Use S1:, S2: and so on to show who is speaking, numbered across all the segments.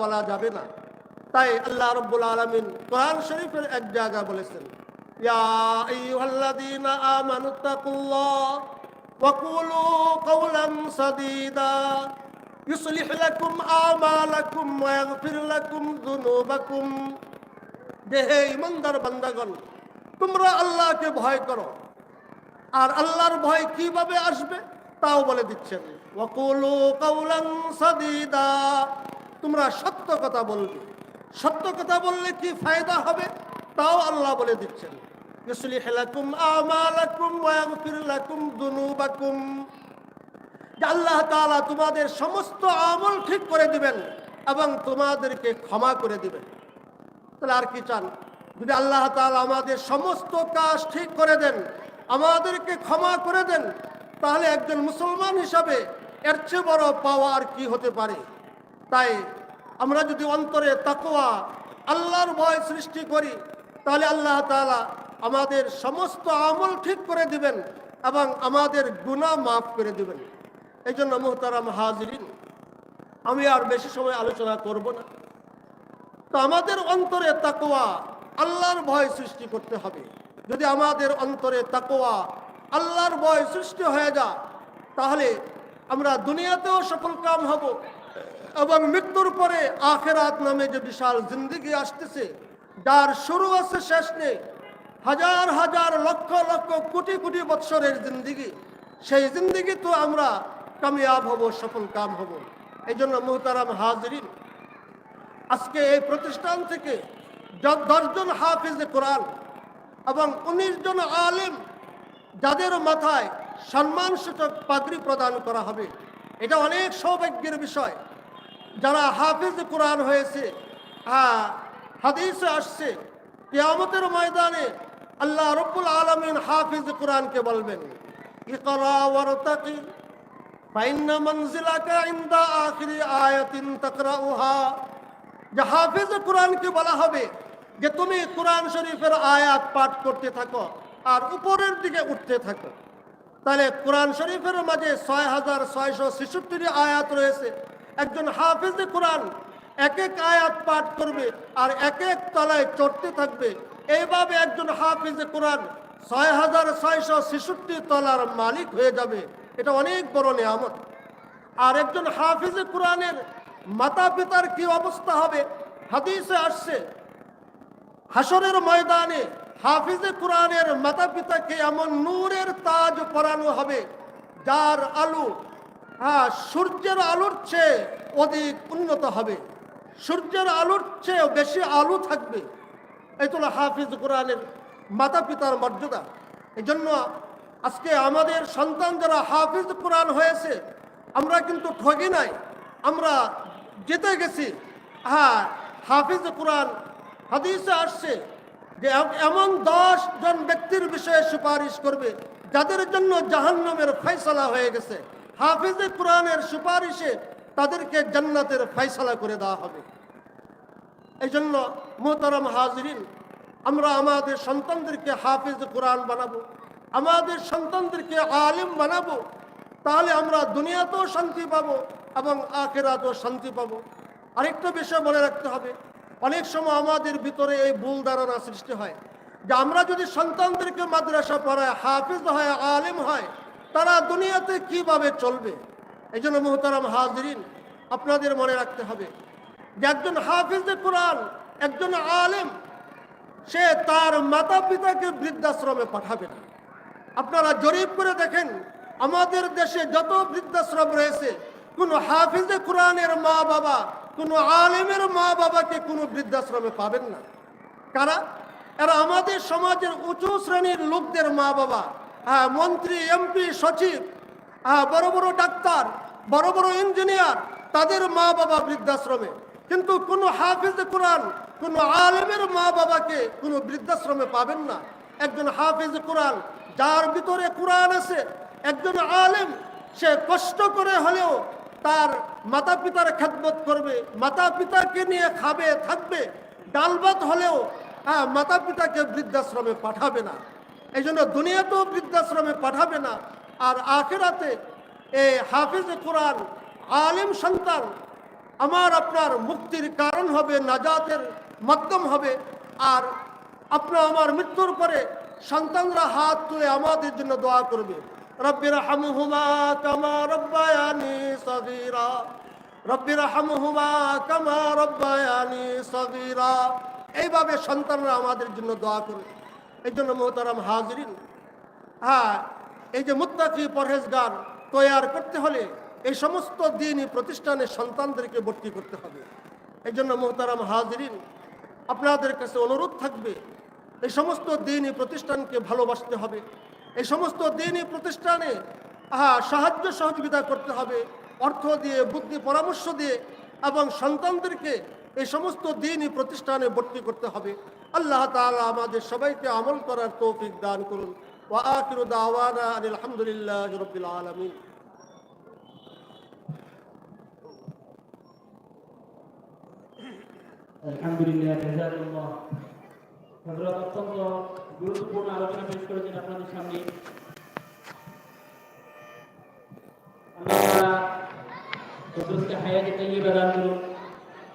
S1: বলা যাবে না। তাই আল্লাহ রব্বুল আলমিন কোরআন শরীফের এক জায়গা বলেছেন কুলু তোমরা আল্লাহকে ভয় করো, আর আল্লাহর ভয় কীভাবে আসবে তাও বলে দিচ্ছেন ওয়াকুলু কাউলান সাদিদা তোমরা সত্য কথা বলবে। সত্য কথা বললে কি ফায়দা হবে? তাও আল্লাহ বলে দিচ্ছেন। আল্লাহ তাআলা তোমাদের সমস্ত আমল ঠিক করে দিবেন এবং তোমাদেরকে ক্ষমা করে দিবেন। তাহলে আর কি চান? যদি আল্লাহ তাআলা আমাদের সমস্ত কাজ ঠিক করে দেন, আমাদেরকে ক্ষমা করে দেন, তাহলে একজন মুসলমান হিসাবে এর চেয়ে বড় পাওয়ার কি হতে পারে? তাই আমরা যদি অন্তরে তাকোয়া আল্লাহর ভয় সৃষ্টি করি, তাহলে আল্লাহ তাআলা আমাদের সমস্ত আমল ঠিক করে দিবেন এবং আমাদের গুনাহ মাফ করে দিবেন। এই জন্য মোহতারাম হাজরিন, আমি আর বেশি সময় আলোচনা করব না। তো আমাদের অন্তরে তাকোয়া আল্লাহর ভয় সৃষ্টি করতে হবে। যদি আমাদের অন্তরে তাকোয়া আল্লাহর ভয় সৃষ্টি হয়ে যা তাহলে আমরা দুনিয়াতেও সফল কাম হব। এবং মৃত্যুর পরে আখেরাত নামে যে বিশাল জিন্দিগি আসতেছে, যার শুরু আছে শেষ নেই। হাজার হাজার লক্ষ লক্ষ কোটি কোটি বৎসরের জিন্দিগি। সেই জিন্দিগি তো আমরা কামিয়াব হব, সফল কাম হব। এই জন্য মোহতারাম হাজরিন, আজকে এই প্রতিষ্ঠান থেকে দশজন হাফিজ কোরআন এবং উনিশ জন আলেম, যাদের মাথায় সম্মানসূচক পাগড়ি প্রদান করা হবে। এটা অনেক সৌভাগ্যের বিষয়। যারা হাফিজ কোরআন হয়েছে হ্যাঁ হাদিসে আসছে, কেয়ামতের ময়দানে আল্লাহ রব্বুল আলমিন হাফিজ কোরআনকে বলবেন হাফিজ বলা হবে যে তুমি কোরআন শরীফের আয়াত পাঠ করতে থাকো আর উপরের দিকে উঠতে থাকো। তাহলে কোরআন শরীফের মাঝে ছয় হাজার ছয়শো ছেষট্টিটি আয়াত রয়েছে। একজন হাফিজ কোরআন এক এক আয়াত পাঠ করবে আর এক এক তলায় চড়তে থাকবে। এইভাবে একজন হাফিজ কোরআন ছয় হাজার ছয়শো ছেষট্টি তলার মালিক হয়ে যাবে। এটা অনেক বড় নিয়ামত। আর একজন হাফিজে কোরআনের মাতা পিতার কি অবস্থা হবে? হাদিসে আসছে হাসরের ময়দানে হাফিজে কোরআনের মাতা পিতাকে এমন নূরের তাজ পরানো হবে, যার আলু হ্যাঁ সূর্যের আলোর চেয়ে অধিক উন্নত হবে। সূর্যের আলোর চেয়ে বেশি আলু থাকবে। এই তো হাফিজ কোরআনের মাতা পিতার মর্যাদা। এই জন্য আজকে আমাদের সন্তান যারা হাফিজ কোরআন হয়েছে, আমরা কিন্তু ঠগি নাই, আমরা জিতে গেছি। হ্যাঁ হাফিজ কোরআন, হাদিসে আসছে যে এমন দশ জন ব্যক্তির বিষয়ে সুপারিশ করবে, যাদের জন্য জাহান্নামের ফয়সালা হয়ে গেছে। হাফিজে কোরআনের সুপারিশে তাদেরকে জান্নাতের ফয়সালা করে দেওয়া হবে। এই জন্য মোহতারাম হাজরিন, আমরা আমাদের সন্তানদেরকে হাফিজ কোরআন বানাবো, আমাদের সন্তানদেরকে আলিম বানাবো, তাহলে আমরা দুনিয়াতেও শান্তি পাবো এবং আখেরাতেও শান্তি পাবো। আরেকটা বিষয় মনে রাখতে হবে অনেক সময় আমাদের ভিতরে এই ভুল ধারণা সৃষ্টি হয় যে আমরা যদি সন্তানদেরকে মাদ্রাসা পড়ায় হাফিজ হয়, আলিম হয়, তারা দুনিয়াতে কীভাবে চলবে? এই জন্য মোহতারাম হাজরিন, আপনাদের মনে রাখতে হবে যে একজন হাফিজে কোরআন, একজন আলেম, সে তার মাতা পিতাকে বৃদ্ধাশ্রমে পাঠাবে না। আপনারা জরিপ করে দেখেন, আমাদের দেশে যত বৃদ্ধাশ্রম রয়েছে, কোন হাফিজে কোরআনের মা বাবা কোন আলেমের মা বাবাকে কোনো বৃদ্ধাশ্রমে পাবেন না। কারা? এরা আমাদের সমাজের উঁচু শ্রেণির লোকদের মা বাবা। হ্যাঁ মন্ত্রী, এমপি, সচিব হ্যাঁ বড় বড় ডাক্তার, বড় বড় ইঞ্জিনিয়ার, তাদের মা বাবা বৃদ্ধাশ্রমে। কিন্তু কোনো হাফিজ কোরআন, কোনো আলেমের মা বাবাকে কোনো বৃদ্ধাশ্রমে পাবেন না। একজন হাফিজ কোরআন, যার ভিতরে কোরআন আছে, একজন আলেম, সে কষ্ট করে হলেও তার মাতা পিতার খেদমত করবে মাতা পিতাকে নিয়ে খাবে, থাকবে ডাল ভাত হলেও হ্যাঁ মাতা পিতাকে বৃদ্ধাশ্রমে পাঠাবে না। এই জন্য দুনিয়াতেও বৃদ্ধাশ্রমে পাঠাবে না। আর আখেরাতে এই হাফিজ কোরআন আলিম সন্তান, আমার আপনার মুক্তির কারণ হবে, নাজাতের মাধ্যম হবে। আর আপনার আমার মৃত্যুর পরে সন্তানরা হাত তুলে আমাদের জন্য দোয়া করবে। রব্বির হামহুমা কামা রব্বায়ানি সগীরা। রব্বির হামহুমা কামা রব্বায়ানি সগীরা। এইভাবে সন্তানরা আমাদের জন্য দোয়া করবে এই জন্য মোহতারাম হাজরিন হ্যাঁ এই যে মুত্তাকি পরহেজগার তৈয়ার করতে হলে এই সমস্ত দিনই প্রতিষ্ঠানে সন্তানদেরকে ভর্তি করতে হবে। এই জন্য মোহতারাম হাজরিন, আপনাদের কাছে অনুরোধ থাকবে, এই সমস্ত দিনই প্রতিষ্ঠানকে ভালোবাসতে হবে। এই সমস্ত দিনই প্রতিষ্ঠানে হ্যাঁ সাহায্য সহযোগিতা করতে হবে। অর্থ দিয়ে, বুদ্ধি, পরামর্শ দিয়ে এবং সন্তানদেরকে এই সমস্ত দিনই প্রতিষ্ঠানে ভর্তি করতে হবে। আল্লাহ তাআলা আমাদের সবাইকে আমল করার তৌফিক দান করুন।
S2: আলহামদুলিল্লাহ জাযাকাল্লাহ হযরত অত্যন্ত গুরুত্বপূর্ণ আলোচনা পেশ করেছেন আপনাদের সামনে আল্লাহ তাআলা হযরতকে হায়াতে তাইয়্যিবা দান করুন।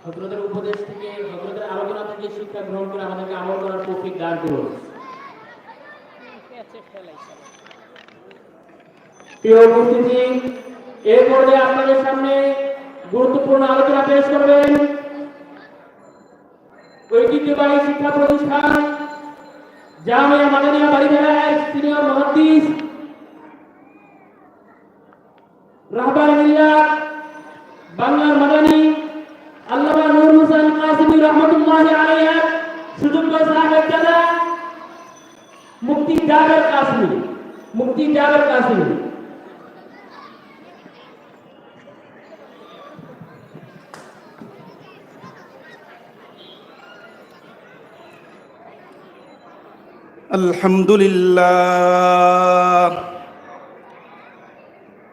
S2: হযরতের উপদেশ থেকে হযরতের আলোচনা থেকে শিক্ষা গ্রহণ করে আমাদেরকে আমল করার তৌফিক দান করুন। প্রিয় উপস্থিতি এই পর্যায়ে আপনাদের সামনে গুরুত্বপূর্ণ আলোচনা পেশ করবেন। ঐতিহ্যবাহী শিক্ষা প্রতিষ্ঠান, জামিয়া মাদানিয়া বাড়িধারায় সিনিয়র মহাদিস রাহবার মিল্লাত বাংলার মাদানী আল্লামা নূর হোসেন কাসিমি রহমতুল্লাহ আলাইহি সুযোগ্য সাহেব দাদা মুফতি জাবের কাসিমি মুফতি জাবের কাসিমি
S3: الحمد لله